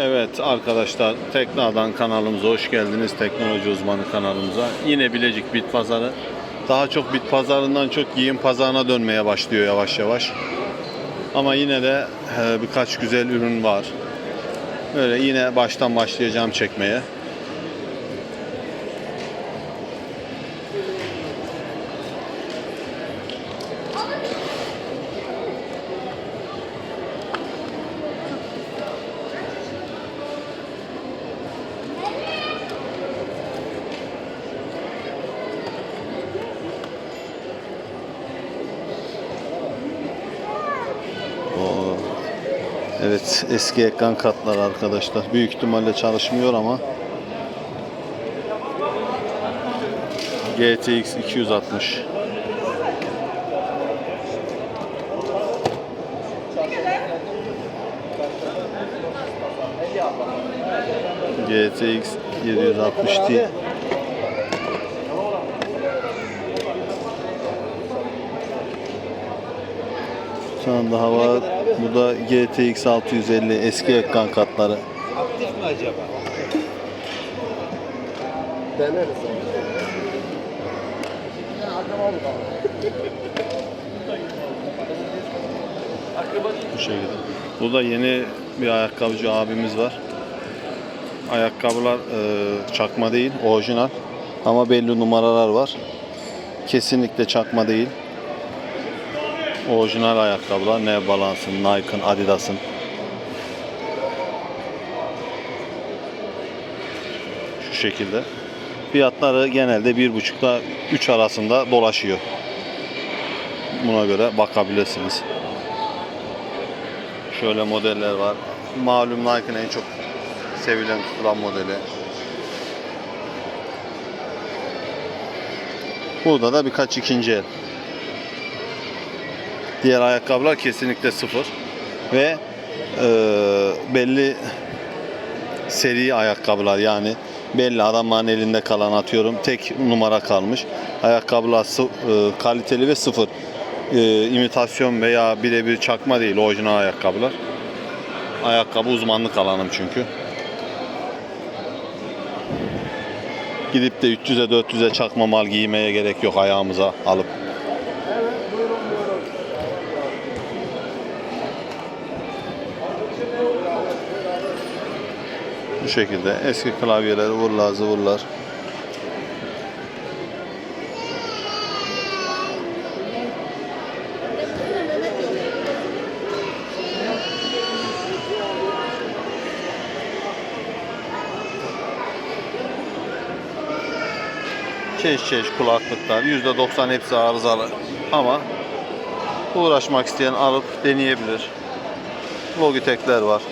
Evet arkadaşlar Tekna'dan kanalımıza hoş geldiniz. Teknoloji uzmanı kanalımıza. Yine Bilecik Bit Pazarı. Daha çok bit pazarından çok giyim pazarına dönmeye başlıyor yavaş yavaş. Ama yine de e, birkaç güzel ürün var. Böyle yine baştan başlayacağım çekmeye. Eski ekran kartları arkadaşlar. Büyük ihtimalle çalışmıyor ama. GTX 260 GTX 760 Ti Şu anda hava bu da GTX 650 eski ekran kartları. Aktif mi acaba? Deneriz. Bu şekilde. Bu da yeni bir ayakkabıcı abimiz var. Ayakkabılar e, çakma değil, orijinal. Ama belli numaralar var. Kesinlikle çakma değil. Orijinal ayakkabılar. Ne Balance'ın, Nike'ın, Adidas'ın. Şu şekilde. Fiyatları genelde 1.5'da 3 arasında dolaşıyor. Buna göre bakabilirsiniz. Şöyle modeller var. Malum Nike'ın en çok sevilen tutulan modeli. Burada da birkaç ikinci el. Diğer ayakkabılar kesinlikle sıfır. Ve e, belli seri ayakkabılar yani belli adamların elinde kalan atıyorum tek numara kalmış. Ayakkabılar e, kaliteli ve sıfır. E, imitasyon veya birebir çakma değil orijinal ayakkabılar. Ayakkabı uzmanlık alanım çünkü. Gidip de 300'e 400'e çakma mal giymeye gerek yok ayağımıza alıp. Şekilde eski klavyeler vurlar zıvırlar. Çeşit çeşit kulaklıklar. %90 hepsi arızalı. Ama uğraşmak isteyen alıp deneyebilir. Logitech'ler var.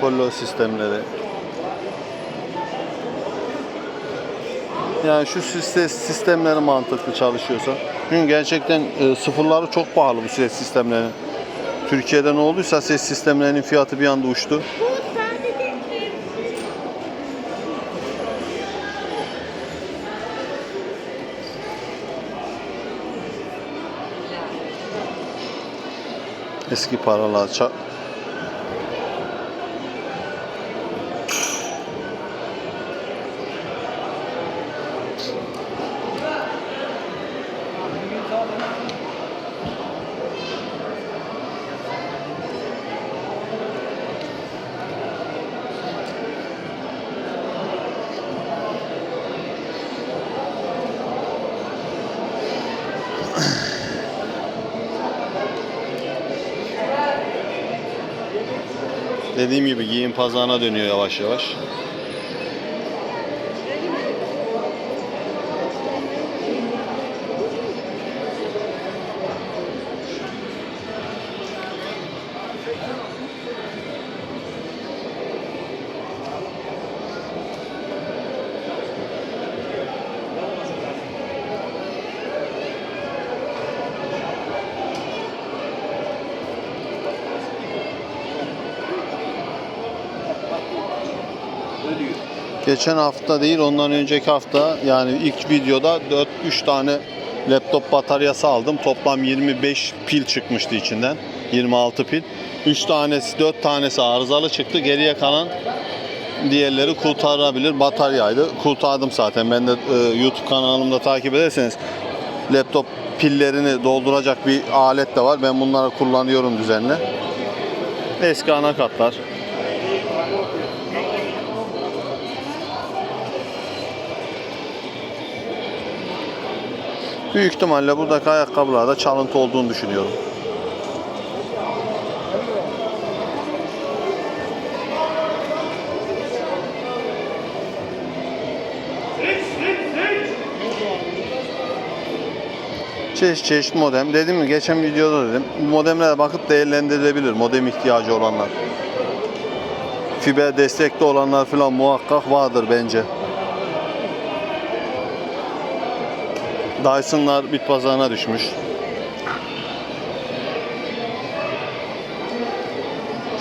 Apollo sistemleri. Yani şu ses sistemleri mantıklı çalışıyorsa. Çünkü gerçekten e, sıfırları çok pahalı bu ses sistemleri. Türkiye'de ne olduysa ses sistemlerinin fiyatı bir anda uçtu. Eski paralar. Dediğim gibi giyim pazarına dönüyor yavaş yavaş. Geçen hafta değil ondan önceki hafta yani ilk videoda 4 3 tane laptop bataryası aldım. Toplam 25 pil çıkmıştı içinden. 26 pil. 3 tanesi 4 tanesi arızalı çıktı. Geriye kalan diğerleri kurtarabilir bataryaydı. Kurtardım zaten. Ben de e, YouTube kanalımda takip ederseniz laptop pillerini dolduracak bir alet de var. Ben bunları kullanıyorum düzenli. Eski anakartlar. Büyük ihtimalle buradaki ayakkabılarda çalıntı olduğunu düşünüyorum. Çeşit çeşit modem. Dedim mi geçen videoda dedim. Modemlere bakıp değerlendirilebilir modem ihtiyacı olanlar. Fiber destekli olanlar falan muhakkak vardır bence. Dyson'lar bit pazarına düşmüş.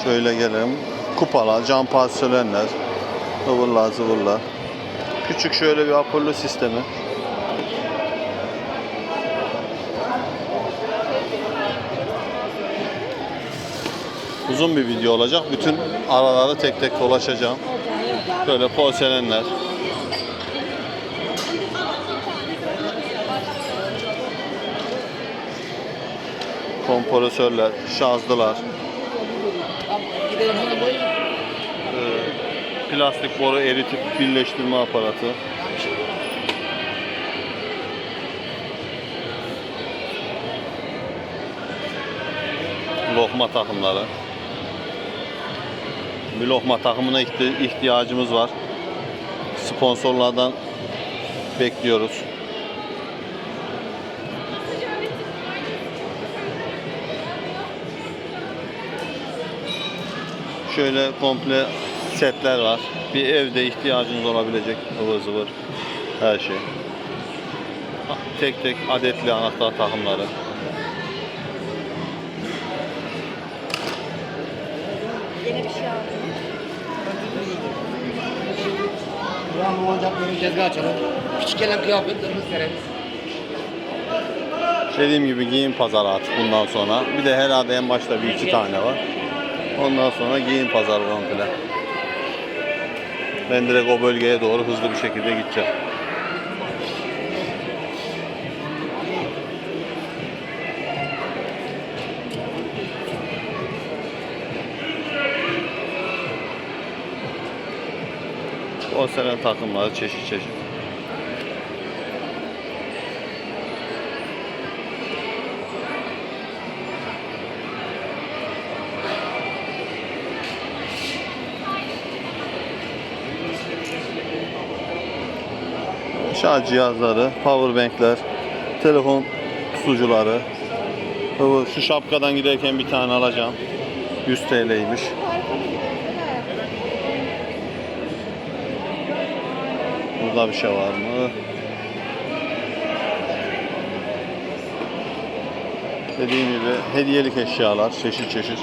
Şöyle gelelim. Kupalar, cam parselenler, ıvırlar zıvırlar. Küçük şöyle bir Apollo sistemi. Uzun bir video olacak. Bütün araları tek tek dolaşacağım. Böyle porselenler. Kompresörler, şarjlılar. Ee, plastik boru eritip birleştirme aparatı. Lokma takımları. Bir lokma takımına ihti- ihtiyacımız var. Sponsorlardan bekliyoruz. Şöyle komple setler var. Bir evde ihtiyacınız olabilecek ıvır zıvır her şey. Tek tek adetli anahtar takımları. Yeni bir şey aldım. Buranın oyuncakları tezgah açalım. Küçük gelen kıyafetlerimiz sereriz. Dediğim gibi giyim pazarı artık bundan sonra. Bir de herhalde en başta bir iki tane var. Ondan sonra giyim pazarı komple. Ben direkt o bölgeye doğru hızlı bir şekilde gideceğim. O sene takımları çeşit çeşit. Şarj cihazları, powerbankler, telefon tutucuları. Şu şapkadan giderken bir tane alacağım. 100 TL'ymiş. Burada bir şey var mı? Dediğim gibi hediyelik eşyalar, çeşit çeşit.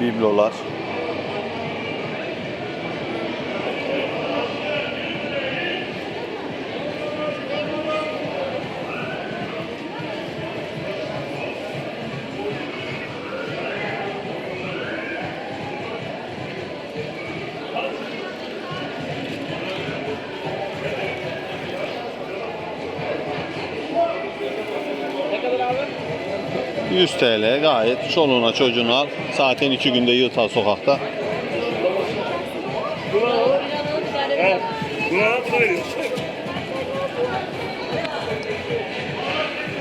Biblolar. 100 TL gayet çoluğuna çocuğuna al. Zaten iki günde yırtar sokakta.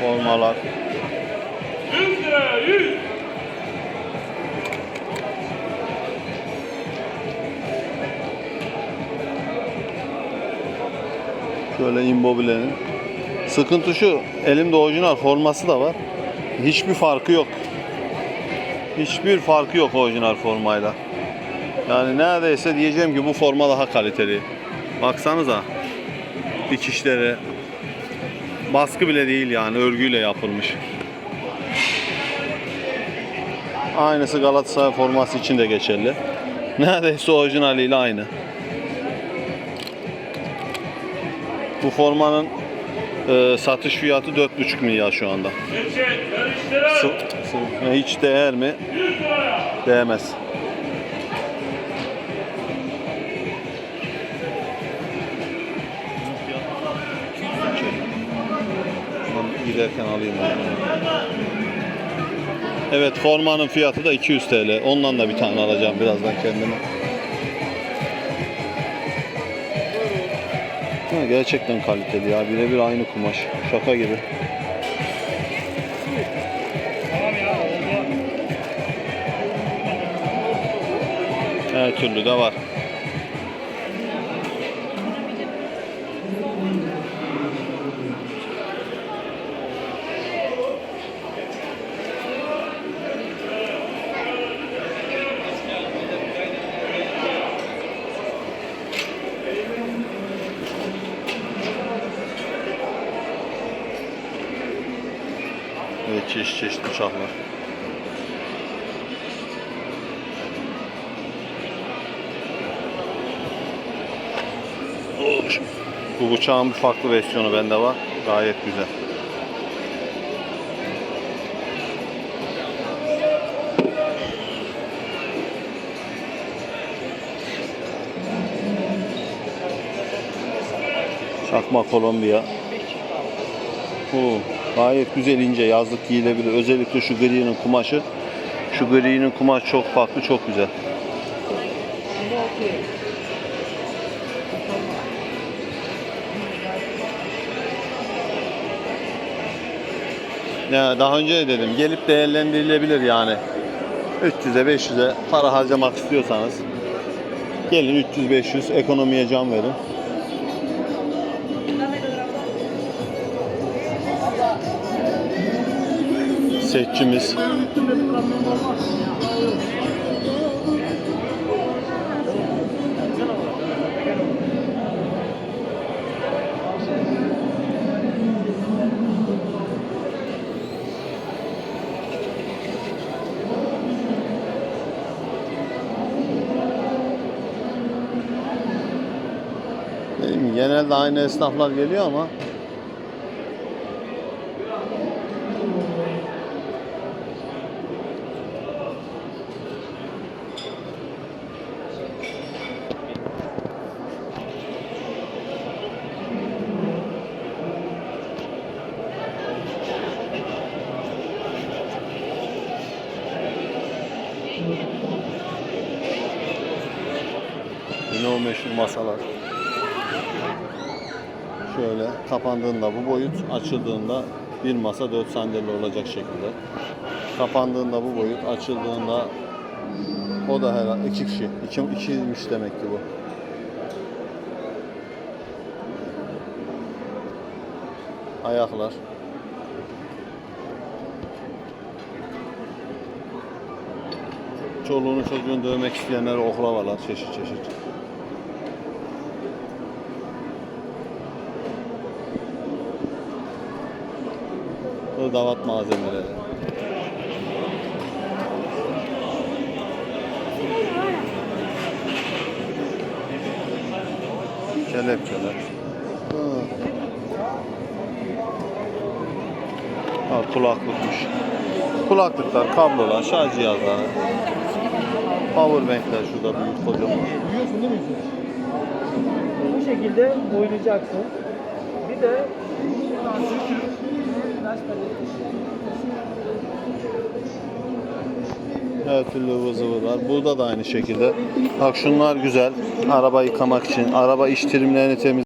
Formalar. 100 lira 100. Şöyle immobilenin. Sıkıntı şu, elimde orijinal forması da var. Hiçbir farkı yok. Hiçbir farkı yok orijinal formayla. Yani neredeyse diyeceğim ki bu forma daha kaliteli. Baksanıza. Dikişleri. Baskı bile değil yani örgüyle yapılmış. Aynısı Galatasaray forması için de geçerli. Neredeyse orijinaliyle aynı. Bu formanın e, satış fiyatı 4,5 milyar şu anda. Sı- hiç değer mi? Değmez. Giderken alayım. Evet formanın fiyatı da 200 TL. Ondan da bir tane alacağım birazdan kendime. Gerçekten kaliteli ya. Birebir aynı kumaş. Şaka gibi. Her türlü de var. Evet çeşit çeşit bıçaklar. Oh, şu- Bu bıçağın bir farklı versiyonu bende var. Gayet güzel. Çakma Kolombiya. Oo, gayet güzel ince yazlık giyilebilir. Özellikle şu gri'nin kumaşı. Şu gri'nin kumaş çok farklı, çok güzel. Ya daha önce de dedim gelip değerlendirilebilir yani. 300'e 500'e para harcamak istiyorsanız gelin 300-500 ekonomiye can verin. Setçimiz. Genelde aynı esnaflar geliyor ama yine o meşhur masalar. Şöyle kapandığında bu boyut, açıldığında bir masa dört sandalye olacak şekilde. Kapandığında bu boyut, açıldığında o da herhalde iki kişi. İki, ikiymiş demek ki bu. Ayaklar. Çoluğunu çocuğunu dövmek isteyenler oklavalar çeşit çeşit. Hırdavat malzemeleri. Kelepçeler. Ha. Ha, kulaklıkmış. Kulaklıklar, kablolar, şarj cihazları. Powerbankler şurada büyük kocaman. Biliyorsun değil mi? Bu şekilde oynayacaksın. Bir de Her türlü ıvı var. Burada da aynı şekilde. Bak şunlar güzel. Araba yıkamak için. Araba trimlerini temiz